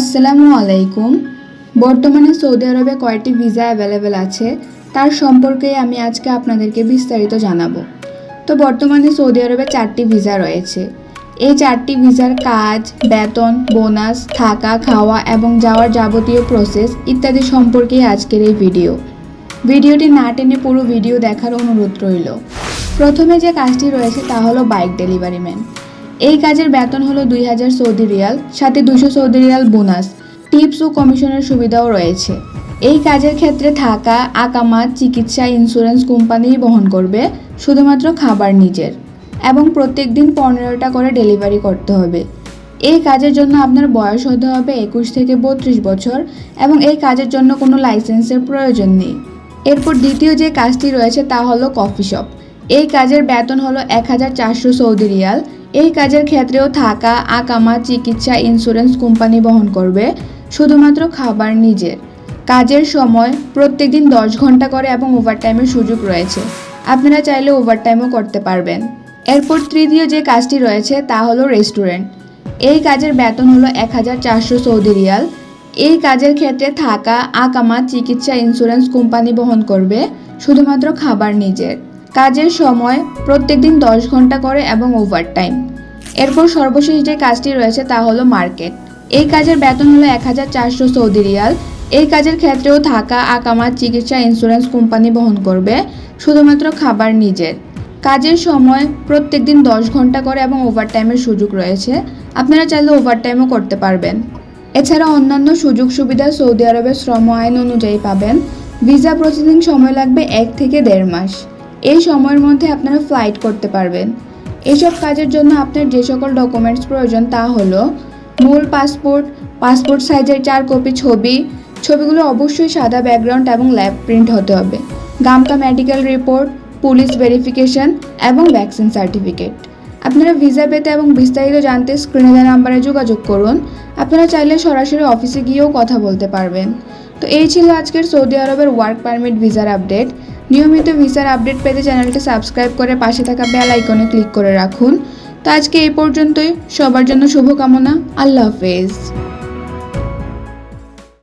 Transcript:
আসসালামু আলাইকুম। বর্তমানে সৌদি আরবে কয়টি ভিসা অ্যাভেলেবেল আছে, তার সম্পর্কে আমি আজকে আপনাদেরকে বিস্তারিত জানাব। তো বর্তমানে সৌদি আরবে চারটি ভিসা রয়েছে। এই চারটি ভিসার কাজ, বেতন, বোনাস, থাকা, খাওয়া এবং যাওয়ার যাবতীয় প্রসেস ইত্যাদি সম্পর্কেই আজকের এই ভিডিও। ভিডিওটি না টেনে পুরো ভিডিও দেখার অনুরোধ রইল। প্রথমে যে কাজটি রয়েছে তা হলো বাইক ডেলিভারি ম্যান। এই কাজের বেতন হলো দুই হাজার সৌদি রিয়াল, সাথে দুশো সৌদি রিয়াল বোনাস, টিপস ও কমিশনের সুবিধাও রয়েছে। এই কাজের ক্ষেত্রে থাকা আকামাত চিকিৎসা ইন্স্যুরেন্স কোম্পানিই বহন করবে, শুধুমাত্র খাবার নিজের। এবং প্রত্যেক দিন পনেরোটা করে ডেলিভারি করতে হবে। এই কাজের জন্য আপনার বয়স হতে হবে একুশ থেকে বত্রিশ বছর এবং এই কাজের জন্য কোনো লাইসেন্সের প্রয়োজন নেই। এরপর দ্বিতীয় যে কাজটি রয়েছে তা হলো কফি শপ এই কাজের বেতন হলো এক হাজার চারশো সৌদি রিয়াল এই কাজের ক্ষেত্রেও থাকা, আকামা, চিকিৎসা ইন্স্যুরেন্স কোম্পানি বহন করবে, শুধুমাত্র খাবার নিজের। কাজের সময় প্রত্যেকদিন দশ ঘণ্টা করে এবং ওভারটাইমের সুযোগ রয়েছে। আপনারা চাইলে ওভারটাইমও করতে পারবেন। এরপর তৃতীয় যে কাজটি রয়েছে তা হলো রেস্টুরেন্ট এই কাজের বেতন হলো এক হাজার চারশো সৌদি রিয়াল। এই কাজের ক্ষেত্রে থাকা, আকামা, চিকিৎসা ইন্স্যুরেন্স কোম্পানি বহন করবে, শুধুমাত্র খাবার নিজের। কাজের সময় প্রত্যেকদিন দশ ঘণ্টা করে এবং ওভারটাইম এরপর সর্বশেষ যে কাজটি রয়েছে তা হলো মার্কেট। এই কাজের বেতন হলো এক হাজার চারশো সৌদি রিয়াল। এই কাজের ক্ষেত্রেও থাকা আকামাত চিকিৎসা ইন্স্যুরেন্স কোম্পানি বহন করবে, শুধুমাত্র খাবার নিজের। কাজের সময় প্রত্যেকদিন দশ ঘণ্টা করে এবং ওভারটাইমের সুযোগ রয়েছে। আপনারা চাইলে ওভারটাইমও করতে পারবেন। এছাড়া অন্যান্য সুযোগ সুবিধা সৌদি আরবের শ্রম আইন অনুযায়ী পাবেন। ভিসা প্রসেসিং সময় লাগবে এক থেকে দেড় মাস। এই সময়ের মধ্যে আপনারা ফ্লাইট করতে পারবেন। এসব কাজের জন্য আপনার যে সকল ডকুমেন্টস প্রয়োজন তা হলো মূল পাসপোর্ট পাসপোর্ট সাইজের চার কপি ছবি, ছবিগুলো অবশ্যই সাদা ব্যাকগ্রাউন্ড এবং ল্যাব প্রিন্ট হতে হবে। গামকা মেডিকেল রিপোর্ট পুলিশ ভেরিফিকেশন এবং ভ্যাকসিন সার্টিফিকেট আপনারা ভিসা পেতে এবং বিস্তারিত জানতে স্ক্রিনে দেওয়া নাম্বারে যোগাযোগ করুন। আপনারা চাইলে সরাসরি অফিসে গিয়েও কথা বলতে পারবেন। তো এই ছিল আজকের সৌদি আরবের ওয়ার্ক পারমিট ভিসার আপডেট নিয়মিত ভিসার আপডেট পেতে চ্যানেলটি সাবস্ক্রাইব করে পাশে থাকা বেল আইকনে ক্লিক করে রাখুন। তো আজকে এই পর্যন্তই। সবার জন্য শুভকামনা। আল্লাহ হাফেজ।